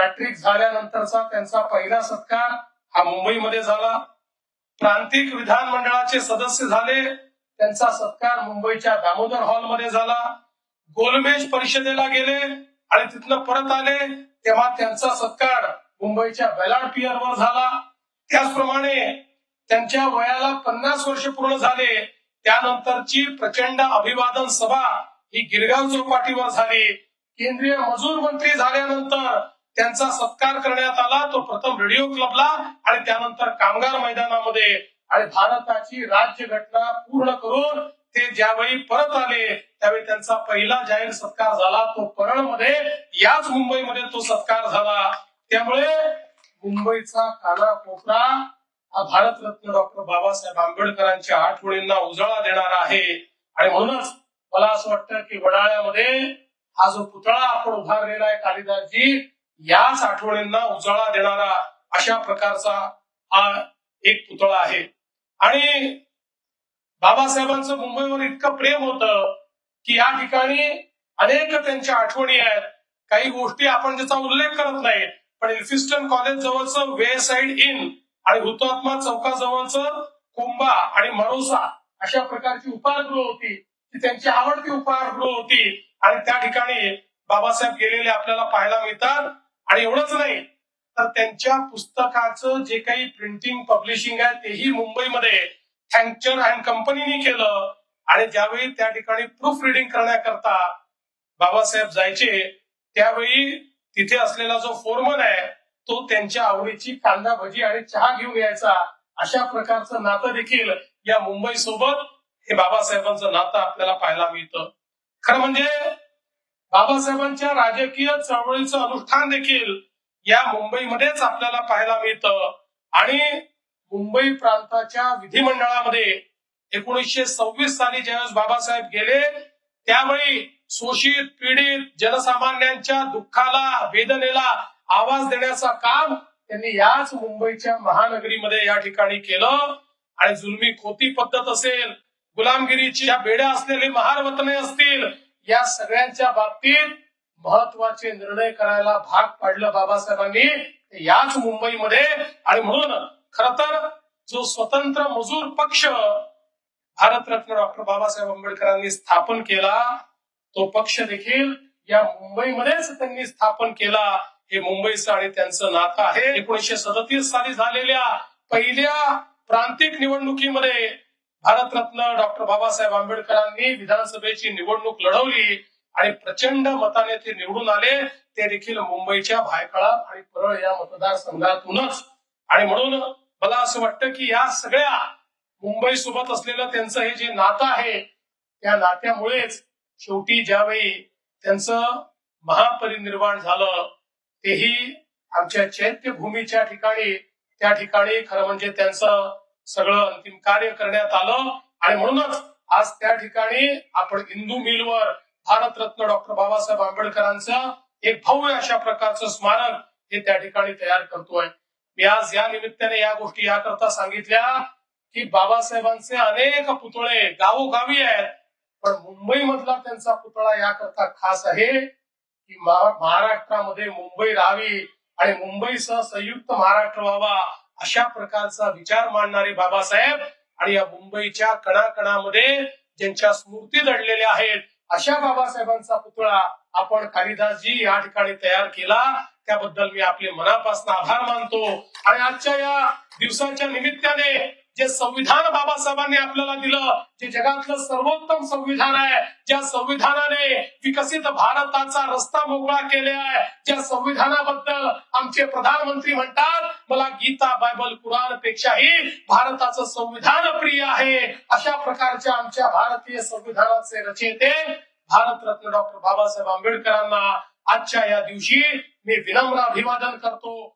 Matric झाल्यानंतरचा त्यांचा पहिला सत्कार हा मुंबईमध्ये झाला. प्रांतिक विधानमंडळाचे सदस्य झाले. त्यांचा सत्कार मुंबईच्या दामोदर हॉलमध्ये झाला. गोलमेज परिषदेला गेले आणि तिथनं परत आले. तेव्हा त्यांचा सत्कार मुंबईच्या बेलाड पियरवर झाला. त्याचप्रमाणे त्यांच्या वयाला पन्नास वर्ष पूर्ण झाले. त्यानंतरची प्रचंड अभिवादन सभा ही गिरगाव चौपाटीवर झाली. केंद्रीय मजूर मंत्री झाल्यानंतर त्यांचा सत्कार करण्यात आला. तो प्रथम रेडिओ क्लबला आणि त्यानंतर कामगार मैदानामध्ये. आणि भारताची राज्यघटना पूर्ण करून ते ज्यावेळी परत आले त्यावेळी त्यांचा पहिला जाहीर सत्कार झाला. तो परळमध्ये याच मुंबईमध्ये तो सत्कार झाला. त्यामुळे मुंबईचा कानाकोपरा हा भारतरत्न डॉक्टर बाबासाहेब आंबेडकरांच्या आठवणींना उजाळा देणारा आहे. आणि म्हणूनच मला असं वाटतं की वडाळ्यामध्ये हा जो पुतळा आपण उभारलेला आहे कालिदासजी याच आठवणींना उजाळा देणारा अशा प्रकारचा हा एक पुतळा आहे. आणि बाबासाहेबांचं मुंबईवर इतकं प्रेम होतं की या ठिकाणी अनेक त्यांच्या आठवणी आहेत. काही गोष्टी आपण ज्याचा उल्लेख करत नाही पण एल्फिस्टन कॉलेज जवळचं वे साइड इन आणि हुतात्मा चौकाजवळचं कोंबा आणि मरोसा अशा प्रकारची उपाहारगृह होती. ती त्यांची आवडती उपाहारगृह होती. आणि त्या ठिकाणी बाबासाहेब गेलेले आपल्याला पाहायला मिळतात. आणि एवढंच नाही तर त्यांच्या पुस्तकाचं जे काही प्रिंटिंग पब्लिशिंग आहे तेही मुंबईमध्ये थँक्चर अँड कंपनीने केलं. आणि ज्यावेळी त्या ठिकाणी प्रूफ रिडिंग करण्याकरता बाबासाहेब जायचे त्यावेळी तिथे असलेला जो फोरमन आहे तो त्यांच्या आवडीची कांदा भजी आणि चहा घेऊन यायचा. अशा प्रकारचं नातं देखील या मुंबई सोबत हे बाबासाहेबांचं नातं आपल्याला पाहायला मिळतं. खरं म्हणजे बाबासाहेबांच्या राजकीय चळवळीचं अनुष्ठान देखील या मुंबईमध्येच आपल्याला पाहायला मिळतं. आणि मुंबई प्रांताच्या विधिमंडळामध्ये एकोणीसशे सव्वीस साली ज्यावेळेस बाबासाहेब गेले त्यावेळी शोषित पीडित जनसामान्यांच्या दुःखाला वेदनेला आवाज देण्याचं काम त्यांनी याच मुंबईच्या महानगरीमध्ये या ठिकाणी केलं. आणि जुलमी खोती पद्धत असेल गुलामगिरीची या बेड्या असलेले महारवतने असतील या सगळ्यांच्या बाबतीत महत्त्वाचे निर्णय करायला भाग पाडलं बाबासाहेबांनी. याच मुंबईमध्ये आणि म्हणून खर तर जो स्वतंत्र मजूर पक्ष भारतरत्न डॉक्टर बाबासाहेब आंबेडकरांनी स्थापन केला तो पक्ष देखील या मुंबईमध्येच त्यांनी स्थापन केला. हे मुंबईचं आणि त्यांचं नातं आहे. एकोणीसशे सदतीस साली झालेल्या पहिल्या प्रांतिक निवडणुकीमध्ये भारतरत्न डॉक्टर बाबासाहेब आंबेडकरांनी विधानसभेची निवडणूक लढवली आणि प्रचंड मताने ते निवडून आले ते देखील मुंबईच्या भायखळा आणि परळ या मतदारसंघातूनच. आणि म्हणून मला असं वाटतं की या सगळ्या मुंबई सोबत असलेलं त्यांचं हे जे नातं आहे त्या नात्यामुळेच शेवटी ज्यावेळी त्यांचं महापरिनिर्वाण झालं तेही आमच्या चैत्यभूमीच्या ठिकाणी त्या ठिकाणी खरं म्हणजे त्यांचं सगळं अंतिम कार्य करण्यात आलं. आणि म्हणूनच आज त्या ठिकाणी आपण हिंदू मिलवर भारतरत्न डॉक्टर बाबासाहेब आंबेडकरांचं एक भव्य अशा प्रकारचं स्मारक हे त्या ठिकाणी तयार करतोय. मी आज या निमित्ताने या गोष्टी याकरता सांगितल्या की बाबासाहेबांचे अनेक पुतळे गावोगावी आहेत पण मुंबई मधला त्यांचा पुतळा याकरता खास आहे की महाराष्ट्रामध्ये मुंबई राहावी. आणि मुंबईसह संयुक्त महाराष्ट्र व्हावा अशा प्रकारचा विचार मांडणारे बाबासाहेब आणि या मुंबईच्या कणाकणामध्ये ज्यांच्या स्मृती दडलेल्या आहेत अशा बाबासाहेबांचा पुतळा आपण कालिदासजी या ठिकाणी तयार केला. त्याबद्दल मी आपले मनापासून आभार मानतो. आणि आजच्या या दिवसाच्या निमित्ताने जे संविधान बाबासाहेबांनी आपल्याला दिलं जे जगातलं सर्वोत्तम संविधान आहे ज्या संविधानाने विकसित भारताचा रस्ता मोकळा केला आहे ज्या संविधानाबद्दल आमचे प्रधानमंत्री म्हणतात मला गीता बायबल कुराण पेक्षाही भारताचं संविधान प्रिय आहे. अशा प्रकारच्या आमच्या भारतीय संविधानाचे रचयिते भारतरत्न डॉक्टर बाबासाहेब आंबेडकरांना आजच्या या दिवशी मी विनम्र अभिवादन करतो.